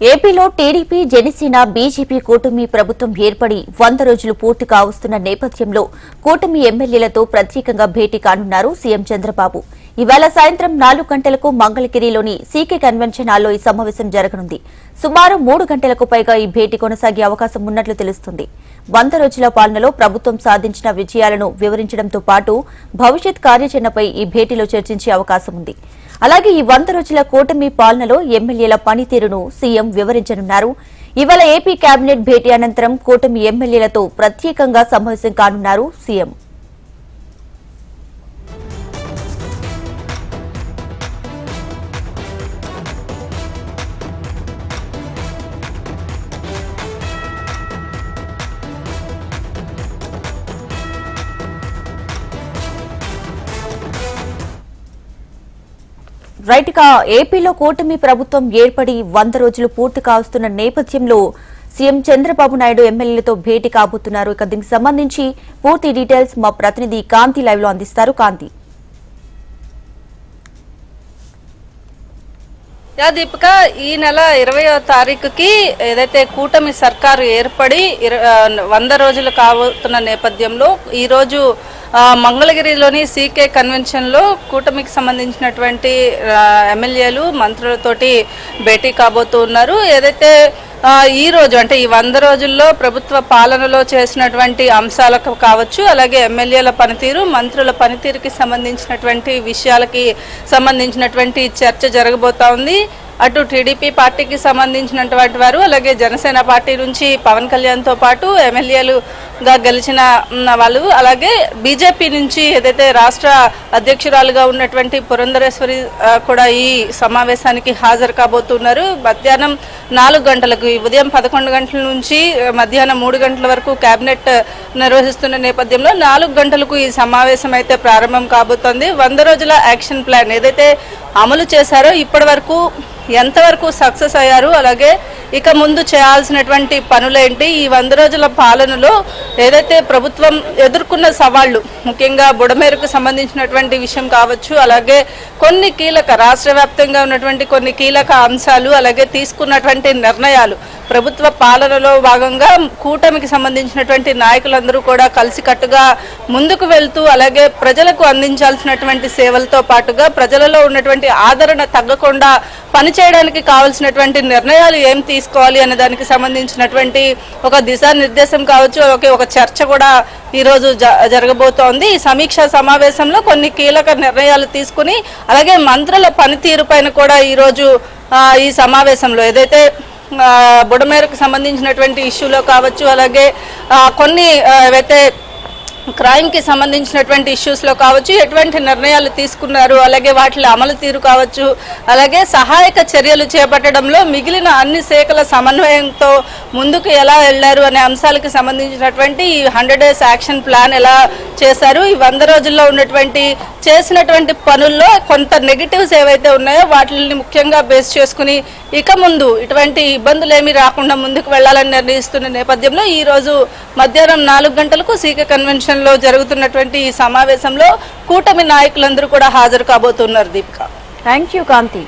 ఏపీలో TDP Janasena BJP కూటమి ప్రభుత్వం ఏర్పడి వంద రోజులు పూర్తి కావస్తున్న నేపథ్యంలో కూటమి ఎమ్మెల్యేలతో ప్రత్యేకంగా భేటీ కానున్నారు సీఎం చంద్రబాబు. ఇవాళ సాయంత్రం నాలుగు గంటలకు మంగళగిరిలోని సీకే కన్వెన్షన్ హాల్లో ఈ సమావేశం జరగనుంది. సుమారు మూడు గంటలకు పైగా ఈ భేటీ కొనసాగే అవకాశం ఉన్నట్లు తెలుస్తుంది. వంద రోజుల పాలనలో ప్రభుత్వం సాధించిన విజయాలను వివరించడంతో పాటు భవిష్యత్ కార్యాచరణపై ఈ భేటీలో చర్చించే అవకాశం ఉంది. అలాగే ఈ వంద రోజుల కూటమి పాలనలో ఎమ్మెల్యేల పనితీరును సీఎం వివరించనున్నారు. ఇవాళ ఏపీ కేబినెట్ భేటీ అనంతరం కూటమి ఎమ్మెల్యేలతో ప్రత్యేకంగా సమావేశం కానున్నారు సీఎం. రైట్ ఇక ఏపీలో కూటమి ప్రభుత్వం ఏర్పడి వంద రోజులు పూర్తి కావస్తున్న నేపథ్యంలో సీఎం చంద్రబాబు నాయుడు ఎమ్మెల్యేలతో భేటీ కాబోతున్నారు. ఇక దీనికి సంబంధించి పూర్తి డీటెయిల్స్ మా ప్రతినిధి కాంతి లైవ్లో అందిస్తారు. కాంతి. యా దీపిక ఈ నెల ఇరవయో తారీఖుకి ఏదైతే కూటమి సర్కారు ఏర్పడి వంద రోజులు కాబోతున్న నేపథ్యంలో ఈరోజు మంగళగిరిలోని సీకే కన్వెన్షన్లో కూటమికి సంబంధించినటువంటి ఎమ్మెల్యేలు మంత్రులతోటి భేటీ కాబోతూ ఉన్నారు. ఏదైతే ఈ రోజు అంటే ఈ వంద రోజుల్లో ప్రభుత్వ పాలనలో చేసినటువంటి అంశాలకు కావచ్చు అలాగే ఎమ్మెల్యేల పనితీరు మంత్రుల పనితీరుకి సంబంధించినటువంటి విషయాలకి సంబంధించినటువంటి చర్చ జరగబోతా ఉంది. అటు టీడీపీ పార్టీకి సంబంధించినటువంటి వారు అలాగే జనసేన పార్టీ నుంచి పవన్ కళ్యాణ్తో పాటు ఎమ్మెల్యేలుగా గెలిచిన ఉన్న వాళ్ళు అలాగే బీజేపీ నుంచి ఏదైతే రాష్ట్ర అధ్యక్షురాలుగా ఉన్నటువంటి పురంధరేశ్వరి కూడా ఈ సమావేశానికి హాజరు కాబోతున్నారు. మధ్యాహ్నం నాలుగు గంటలకు ఈ ఉదయం పదకొండు గంటల నుంచి మధ్యాహ్నం మూడు గంటల వరకు కేబినెట్ నిర్వహిస్తున్న నేపథ్యంలో నాలుగు గంటలకు ఈ సమావేశం అయితే ప్రారంభం కాబోతోంది. వంద రోజుల యాక్షన్ ప్లాన్ ఏదైతే అమలు చేశారో ఇప్పటి వరకు ఎంతవరకు సక్సెస్ అయ్యారు అలాగే ఇక ముందు చేయాల్సినటువంటి పనులేంటి ఈ వంద రోజుల పాలనలో ఏదైతే ప్రభుత్వం ఎదుర్కొన్న సవాళ్ళు ముఖ్యంగా బుడమేరకు సంబంధించినటువంటి విషయం కావచ్చు అలాగే కొన్ని కీలక రాష్ట్ర వ్యాప్తంగా ఉన్నటువంటి కొన్ని కీలక అంశాలు అలాగే తీసుకున్నటువంటి నిర్ణయాలు ప్రభుత్వ పాలనలో భాగంగా కూటమికి సంబంధించినటువంటి నాయకులందరూ కూడా కలిసికట్టుగా ముందుకు వెళ్తూ అలాగే ప్రజలకు అందించాల్సినటువంటి సేవలతో పాటుగా ప్రజలలో ఉన్నటువంటి ఆదరణ తగ్గకుండా పనిచేయడానికి కావాల్సినటువంటి నిర్ణయాలు ఏం తీసుకోవాలి అనే దానికి సంబంధించినటువంటి ఒక దిశానిర్దేశం కావచ్చు ఒక ఒక చర్చ కూడా ఈరోజు జ జరగబోతోంది. ఈ సమీక్షా సమావేశంలో కొన్ని కీలక నిర్ణయాలు తీసుకుని అలాగే మంత్రుల పనితీరు పైన కూడా ఈరోజు ఈ సమావేశంలో ఏదైతే బుడమేరకు సంబంధించినటువంటి ఇష్యూలో కావచ్చు అలాగే కొన్ని అయితే ఏవైతే క్రైమ్కి సంబంధించినటువంటి ఇష్యూస్లో కావచ్చు ఎటువంటి నిర్ణయాలు తీసుకున్నారు అలాగే వాటిలో అమలు తీరు కావచ్చు అలాగే సహాయక చర్యలు చేపట్టడంలో మిగిలిన అన్ని శాఖల సమన్వయంతో ముందుకు ఎలా వెళ్ళారు అనే అంశాలకు సంబంధించినటువంటి ఈ హండ్రెడ్ డేస్ యాక్షన్ ప్లాన్ ఎలా చేశారు ఈ వంద రోజుల్లో ఉన్నటువంటి చేసినటువంటి పనుల్లో కొంత నెగిటివ్స్ ఏవైతే ఉన్నాయో వాటిని ముఖ్యంగా బేస్ చేసుకుని ఇక ముందు ఇటువంటి ఇబ్బందులు ఏమీ రాకుండా ముందుకు వెళ్ళాలని నిర్ణయిస్తున్న నేపథ్యంలో ఈ రోజు మధ్యాహ్నం నాలుగు గంటలకు సీకే కన్వెన్షన్ లో జరుగుతున్నటువంటి ఈ సమావేశంలో కూటమి నాయకులందరూ కూడా హాజరు కాబోతున్నారు దీపిక. Thank you Kanthi